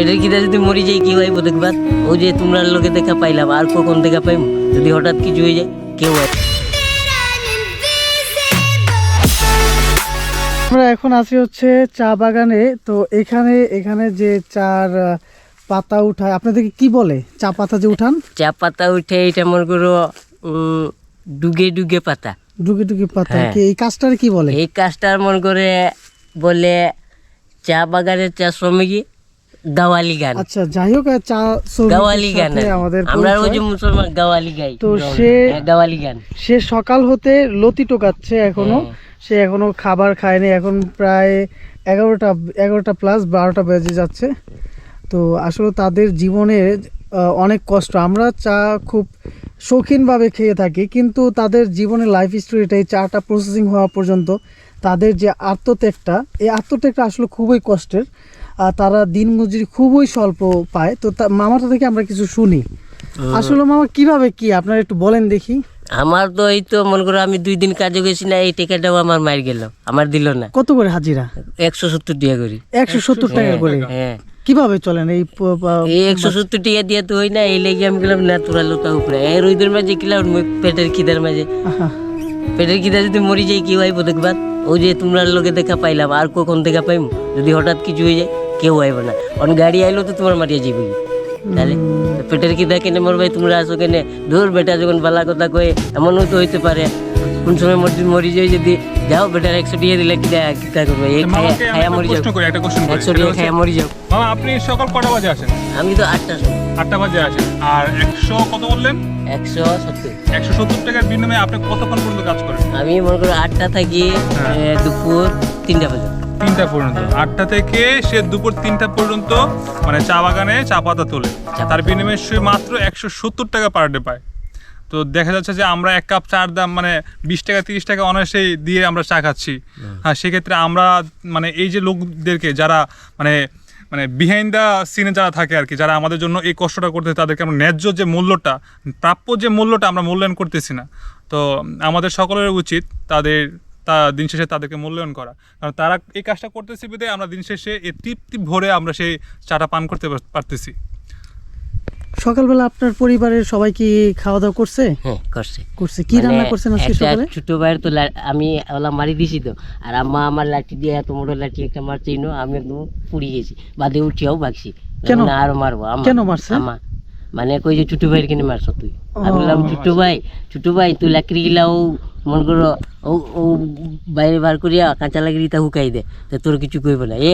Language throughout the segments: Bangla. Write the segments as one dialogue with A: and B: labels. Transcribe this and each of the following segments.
A: পেটের খিদা যদি মরি যাই কি হইব দেখবার ও যে তোমরা লোকে দেখা পাইলাম আর কখন দেখা পাইম? যদি হঠাৎ কিছু হয়ে যায় কেউ হয়
B: আমরা এখন আছি হচ্ছে চা বাগানে। তো এখানে এখানে যে চার পাতা উঠায় আপনাদেরকে কি বলে? চা পাতা যে উঠান?
A: চা পাতা উঠে এটা মনে করো ডুগে ডুগে পাতা।
B: ডুগে ডুগে পাতা।
A: হ্যাঁ।
B: কি এই কাজটার কি বলে?
A: এই কাজটার মনে করে বলে চা বাগানের চা শ্রমিকই। গাওয়ালি গান।
B: আচ্ছা যাই হোক চা
A: গাওয়ালি গান
B: আমাদের
A: আমরা ওই যে মুসলমান গাওয়ালি গাই।
B: তো সে-
A: হ্যাঁ, গাওয়ালি গান।
B: সে সকাল হতে লতি টোকাচ্ছে এখনও।
A: হ্যাঁ।
B: সে এখনও খাবার খায়নি। এখন প্রায় এগারোটা এগারোটা প্লাস বারোটা বেজে যাচ্ছে। তো আসলে তাদের জীবনে অনেক কষ্ট। আমরা চা খুব শৌখিনভাবে খেয়ে থাকি কিন্তু তাদের জীবনের লাইফ স্টোরিটাই চাটা প্রসেসিং হওয়া পর্যন্ত তাদের যে আত্মত্যাগটা এই আত্মত্যাগটা আসলে খুবই কষ্টের। তারা দিন মজুরি খুবই স্বল্প পায়। তো তা মামাটা থেকে আমরা কিছু শুনি। আসলে মামা কীভাবে কি? আপনারা একটু বলেন দেখি।
A: আমার তো এই তো মনে করো আমি দুই দিন কাজে গেছি না এই টিকাটাও আমার মার গেল আমার দিল না।
B: কত করে হাজিরা?
A: একশো সত্তর টাকা করি।
B: একশো সত্তর টাকা করে?
A: হ্যাঁ।
B: কীভাবে চলেন এই
A: একশো সত্তর টাকা দিয়ে তো হয় না এই লেগে আমি গেলাম না তোরা লোটা উপরে। এই রোদের মাঝে কিলাম পেটের খিদার মাঝে। পেটের খিদা যদি মরি যাই কি হইব দেখবার ওই যে তোমরা লোকে দেখা পাইলাম আর কখন দেখা পাইম? যদি হঠাৎ কিছু হয়ে যায় কেউ আইব না। অন গাড়ি আইলো তো তোমার মারিয়া যাবে তাহলে পেটের খিদা কেনে মরবাই তোমরা আসো কেনে? দূর বেটা যখন বালা কথা কয়ে এমনও তো হইতে পারে। কোন সময় মরি মরি যায় যদি যাও বেটার একশো টাকা দিলে কিটা কিটা করবে? এই খায়া মরি যাও।
C: প্রশ্ন করি একটা কোশ্চেন করি।
A: একশো
C: হচ্ছে,
A: খায়া মরি যাও।
C: মামা আপনি সকাল কটা বাজে আসেন?
A: আমি তো আটটা সময়।
C: আটটা বাজে আসেন। আর একশো কত বললেন?
A: একশো সত্তর।
C: একশো সত্তর টাকার বিনিময়ে আপনি কতক্ষণ পর্যন্ত কাজ করেন?
A: আমি মনে করি আটটা থাকি
C: হ্যাঁ।
A: দুপুর তিনটা পর্যন্ত
C: তিনটা পর্যন্ত। আটটা থেকে সে দুপুর তিনটা পর্যন্ত মানে চা বাগানে চা পাতা তোলে। তার বিনিময়ে সে মাত্র একশো সত্তর টাকা পার ডে পায়। তো দেখা যাচ্ছে যে আমরা এক কাপ চার দাম মানে বিশ টাকা তিরিশ টাকা অনায়াসেই দিয়ে আমরা চা খাচ্ছি। হ্যাঁ সেক্ষেত্রে আমরা মানে এই যে লোকদেরকে যারা মানে মানে বিহাইন্ড দ্য সিনে যারা থাকে আর কি যারা আমাদের জন্য এই কষ্টটা করতে তাদেরকে আমরা ন্যায্য যে মূল্যটা প্রাপ্য যে মূল্যটা আমরা মূল্যায়ন করতেছি না। তো আমাদের সকলের উচিত তাদের তা দিন শেষে তাদেরকে মূল্যায়ন করা। কারণ তারা এই কাজটা করতেছে বিদে আমরা দিন শেষে এই তৃপ্তি ভরে আমরা সেই চাটা পান করতে পারতেছি।
B: সকালবেলা আপনার পরিবারের সবাই কি খাওয়া দাওয়া করছে?
A: হ্যাঁ করছে।
B: করছে। কি রান্না
A: মানে
B: করছেন আজকে সকালে?
A: ছোট ভাইয়ের তো আমি ওলা মারি দিছি তো। আর আম্মা আমার লাঠি দিয়ে এত বড় লাঠি একটা মারছে আমি একদম পুড়ি গেছি। বাদে উঠিয়াও ভাগছি
B: কেন?
A: না আরও মারবো আম্মা।
B: কেন মারছে?
A: আম্মা মানে কই যে ছোট ভাইয়ের কিনে মারছ তুই? আমি বললাম ছোট ভাই ছোট ভাই তুই লাকড়ি গিলা ও মন করো ও ও বাইরে বার করিয়া কাঁচা লাকড়ি তা হুকাই দে তো তোর কিছু কইব না। এ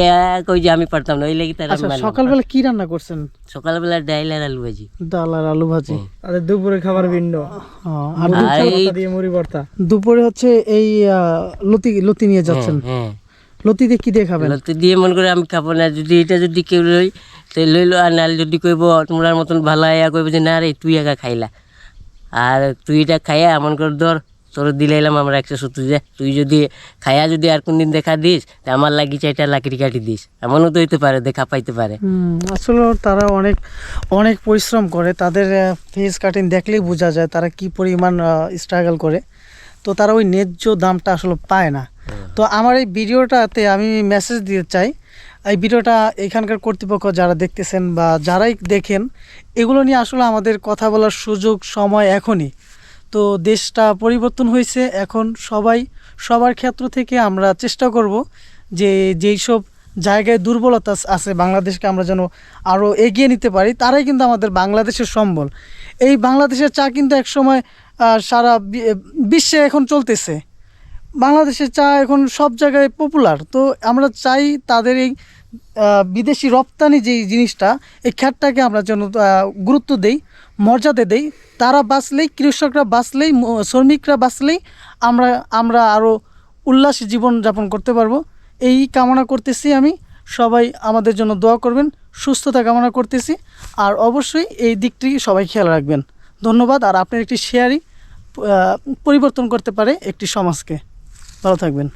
A: কই যে আমি পারতাম না ওই লাগি তার
B: আচ্ছা সকালবেলা কি রান্না করছেন?
A: সকালবেলা ডাইল আর আলু ভাজি।
B: ডাল আর আলু ভাজি।
D: আর দুপুরে খাবার ভিন্ন।
B: হ্যাঁ, আর
D: মুড়ি ভর্তা।
B: দুপুরে হচ্ছে এই আহ, লতি লতি নিয়ে যাচ্ছেন।
A: হ্যাঁ।
B: লতি দিয়ে কি দিয়ে খাবেন?
A: তো দিয়ে মন করে আমি খাব না। যদি এটা যদি কেউ লই তো লইলো আর নাহলে যদি কইব তোমরা মতন ভালো আয়া কইব যে না রে তুই একা খাইলা। আর তুই এটা খাইয়া মন করে ধর তোর দিলাইলাম আমরা একশো সত্তর যে তুই যদি খাইয়া যদি আর কোনদিন দেখা দিস তা আমার লাগি চাইটা লাকড়ি কাটি দিস। এমনও তো হইতে পারে দেখা পাইতে পারে।
B: আসলে তারা অনেক অনেক পরিশ্রম করে। তাদের ফেস কাটিং দেখলেই বোঝা যায় তারা কি পরিমাণ স্ট্রাগল করে। তো তারা ওই ন্যায্য দামটা আসলে পায় না। তো আমার এই ভিডিওটাতে আমি মেসেজ দিতে চাই। এই ভিডিওটা এখানকার কর্তৃপক্ষ যারা দেখতেছেন বা যারাই দেখেন, এগুলো নিয়ে আসলে আমাদের কথা বলার সুযোগ, সময় এখনই। তো দেশটা পরিবর্তন হয়েছে, এখন সবাই, সবার ক্ষেত্র থেকে আমরা চেষ্টা করব যে যেই সব জায়গায় দুর্বলতা আছে বাংলাদেশকে আমরা যেন আরও এগিয়ে নিতে পারি, তারাই কিন্তু আমাদের বাংলাদেশের সম্বল। এই বাংলাদেশের চা কিন্তু একসময় সারা বিশ্বে এখন চলতেছে। বাংলাদেশের চা এখন সব জায়গায় পপুলার তো আমরা চাই তাদের এই বিদেশি রপ্তানি যেই জিনিসটা, এই খ্যাটটাকে আমরা যেন গুরুত্ব দেই, মর্যাদা দেই। তারা বাঁচলেই, কৃষকরা বাঁচলেই শ্রমিকরা বাঁচলেই আমরা আমরা আরও উল্লাসী জীবনযাপন করতে পারব। এই কামনা করতেছি আমি। সবাই আমাদের জন্য দোয়া করবেন, সুস্থতা কামনা করতেছি। আর অবশ্যই এই দিকটি সবাই খেয়াল রাখবেন। ধন্যবাদ। আর আপনার একটি শেয়ারই পরিবর্তন করতে পারে একটি সমাজকে। ভালো থাকবেন।